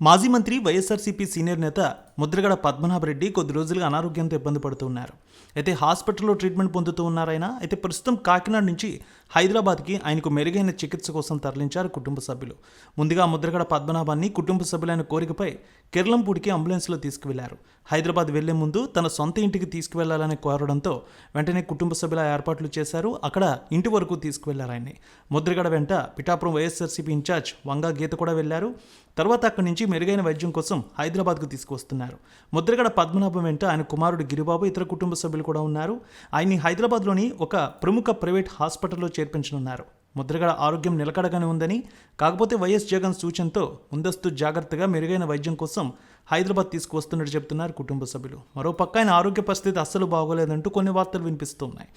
మాజీ మంత్రి వైఎస్ఆర్సీపీ సీనియర్ నేత ముద్రగడ పద్మనాభరెడ్డి కొద్ది రోజులుగా అనారోగ్యంతో ఇబ్బంది పడుతున్నారు అయితే హాస్పిటల్లో ట్రీట్మెంట్ పొందుతూ ఉన్నారాయన అయితే ప్రస్తుతం కాకినాడ నుంచి హైదరాబాద్కి ఆయనకు మెరుగైన చికిత్స కోసం తరలించారు కుటుంబ సభ్యులు. ముందుగా ముద్రగడ పద్మనాభాన్ని కుటుంబ సభ్యులైన కోరికపై కిర్లంపూడికి అంబులెన్స్లో తీసుకువెళ్ళారు. హైదరాబాద్ వెళ్ళే ముందు తన సొంత ఇంటికి తీసుకువెళ్ళాలని కోరడంతో వెంటనే కుటుంబ సభ్యుల ఏర్పాట్లు చేశారు. అక్కడ ఇంటి వరకు తీసుకువెళ్ళారు ఆయన్ని. ముద్రగడ వెంట పిఠాపురం వైఎస్ఆర్సీపీ ఇన్ఛార్జ్ వంగా గీత కూడా వెళ్ళారు. తర్వాత అక్కడి నుంచి మెరుగైన వైద్యం కోసం హైదరాబాద్కు తీసుకువస్తున్నారు. ముద్రగడ పద్మనాభం వెంట ఆయన కుమారుడు గిరిబాబు ఇతర కుటుంబ సభ్యులు కూడా ఉన్నారు. ఆయన్ని హైదరాబాద్లోని ఒక ప్రముఖ ప్రైవేట్ హాస్పిటల్లో చేర్పించనున్నారు. ముద్రగడ ఆరోగ్యం నిలకడగానే ఉందని కాకపోతే వైఎస్ జగన్ సూచనతో ముందస్తు జాగ్రత్తగా మెరుగైన వైద్యం కోసం హైదరాబాద్ తీసుకువస్తున్నట్టు చెప్తున్నారు కుటుంబ సభ్యులు. మరోపక్క ఆయన ఆరోగ్య పరిస్థితి అస్సలు బాగోలేదంటూ కొన్ని వార్తలు వినిపిస్తున్నాయి.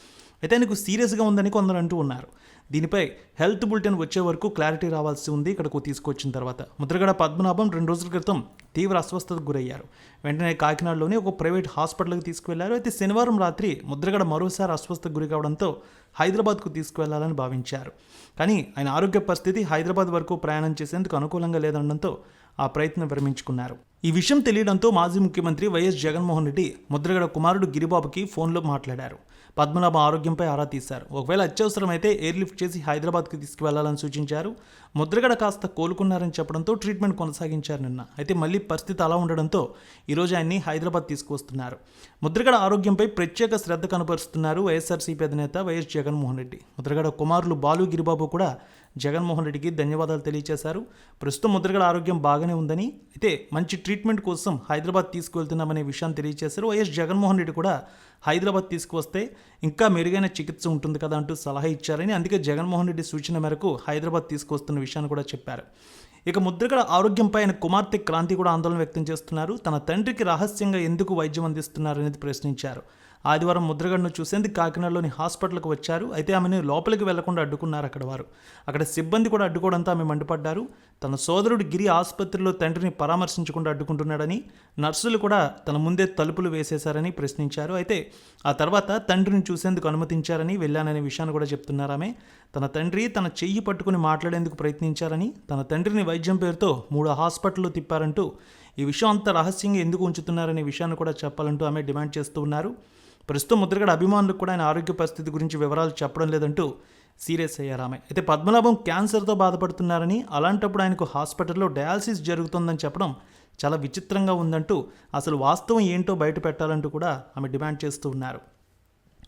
అయితే ఆయనకు సీరియస్గా ఉందని కొందరు అంటూ ఉన్నారు. దీనిపై హెల్త్ బులెటిన్ వచ్చే వరకు క్లారిటీ రావాల్సి ఉంది. ఇక్కడకు తీసుకొచ్చిన తర్వాత ముద్రగడ పద్మనాభం రెండు రోజుల క్రితం తీవ్ర అస్వస్థతకు గురయ్యారు. వెంటనే కాకినాడలోని ఒక ప్రైవేట్ హాస్పిటల్కి తీసుకువెళ్ళారు. అయితే శనివారం రాత్రి ముద్రగడ మరోసారి అస్వస్థతకు గురి కావడంతో హైదరాబాద్కు తీసుకువెళ్ళాలని భావించారు. కానీ ఆయన ఆరోగ్య పరిస్థితి హైదరాబాద్ వరకు ప్రయాణం చేసేందుకు అనుకూలంగా లేదనడంతో ఆ ప్రయత్నం విరమించుకున్నారు. ఈ విషయం తెలియడంతో మాజీ ముఖ్యమంత్రి వైఎస్ జగన్మోహన్ రెడ్డి ముద్రగడ కుమారుడు గిరిబాబుకి ఫోన్లో మాట్లాడారు. పద్మనాభ ఆరోగ్యంపై ఆరా తీశారు. ఒకవేళ అత్యవసరమైతే ఎయిర్ లిఫ్ట్ చేసి హైదరాబాద్కి తీసుకువెళ్ళాలని సూచించారు. ముద్రగడ కాస్త కోలుకున్నారని చెప్పడంతో ట్రీట్మెంట్ కొనసాగించారు నిన్న. అయితే మళ్ళీ పరిస్థితి అలా ఉండడంతో ఈరోజు ఆయన్ని హైదరాబాద్ తీసుకువస్తున్నారు. ముద్రగడ ఆరోగ్యంపై ప్రత్యేక శ్రద్ధ కనపరుస్తున్నారు వైఎస్ఆర్సీపీ అధినేత వైఎస్ జగన్మోహన్ రెడ్డి. ముద్రగడ కుమారులు బాలు గిరిబాబు కూడా జగన్మోహన్ రెడ్డికి ధన్యవాదాలు తెలియజేశారు ప్రస్తుతం ముద్రగడ ఆరోగ్యం బాగానే ఉందని అయితే మంచి ట్రీట్మెంట్ కోసం హైదరాబాద్ తీసుకువెళ్తున్నామనే విషయాన్ని తెలియజేశారు వైఎస్ జగన్మోహన్ రెడ్డి కూడా హైదరాబాద్ తీసుకువస్తే ఇంకా మెరుగైన చికిత్స ఉంటుంది కదా అంటూ సలహా ఇచ్చారని అందుకే జగన్మోహన్ రెడ్డి సూచన మేరకు హైదరాబాద్ తీసుకువస్తున్న విషయాన్ని కూడా చెప్పారు. ఇక ముద్రగడ ఆరోగ్యంపై ఆయన కుమార్తె క్రాంతి కూడా ఆందోళన వ్యక్తం చేస్తున్నారు. తన తండ్రికి రహస్యంగా ఎందుకు వైద్యం అందిస్తున్నారనేది ప్రశ్నించారు. ఆదివారం ముద్రగడను చూసేందుకు కాకినాడలోని హాస్పిటల్కి వచ్చారు. అయితే ఆమెను లోపలికి వెళ్ళకుండా అడ్డుకున్నారు అక్కడ వారు. అక్కడ సిబ్బంది కూడా అడ్డుకోవడంతో ఆమె మండిపడ్డారు. తన సోదరుడు గిరి ఆసుపత్రిలో తండ్రిని పరామర్శించకుండా అడ్డుకుంటున్నాడని నర్సులు కూడా తన ముందే తలుపులు వేసేశారని ప్రశ్నించారు. అయితే ఆ తర్వాత తండ్రిని చూసేందుకు అనుమతించారని వెళ్ళాననే విషయాన్ని కూడా చెప్తున్నారు ఆమె. తన తండ్రి తన చెయ్యి పట్టుకుని మాట్లాడేందుకు ప్రయత్నించారని తన తండ్రిని వైద్యం పేరుతో మూడు హాస్పిటల్లో తిప్పారంటూ ఈ విషయం అంత రహస్యంగా ఎందుకు ఉంచుతున్నారనే విషయాన్ని కూడా చెప్పాలంటూ ఆమె డిమాండ్ చేస్తూ ఉన్నారు. ప్రస్తుతం ముద్రగడ అభిమానులకు కూడా ఆయన ఆరోగ్య పరిస్థితి గురించి వివరాలు చెప్పడం లేదంటూ సీరియస్ అయ్యారు ఆమె. అయితే పద్మనాభం క్యాన్సర్తో బాధపడుతున్నారని అలాంటప్పుడు ఆయనకు హాస్పిటల్లో డయాలసిస్ జరుగుతుందని చెప్పడం చాలా విచిత్రంగా ఉందంటూ అసలు వాస్తవం ఏంటో బయట పెట్టాలంటూ కూడా ఆమె డిమాండ్ చేస్తూ ఉన్నారు.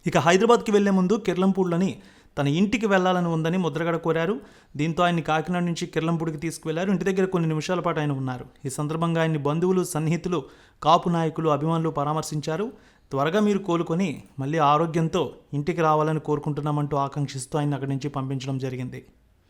ఇక హైదరాబాద్కి వెళ్ళే ముందు కిర్లంపూడిలోని తన ఇంటికి వెళ్ళాలని ఉందని ముద్రగడ కోరారు. దీంతో ఆయన్ని కాకినాడ నుంచి కిర్లంపూడికి తీసుకువెళ్ళారు. ఇంటి దగ్గర కొన్ని నిమిషాల పాటు ఆయన ఉన్నారు. ఈ సందర్భంగా ఆయన్ని బంధువులు సన్నిహితులు కాపు నాయకులు అభిమానులు పరామర్శించారు. త్వరగా మీరు కోలుకొని మళ్ళీ ఆరోగ్యంతో ఇంటికి రావాలని కోరుకుంటున్నామంటూ ఆకాంక్షిస్తూ ఆయన అక్కడి నుంచి పంపించడం జరిగింది.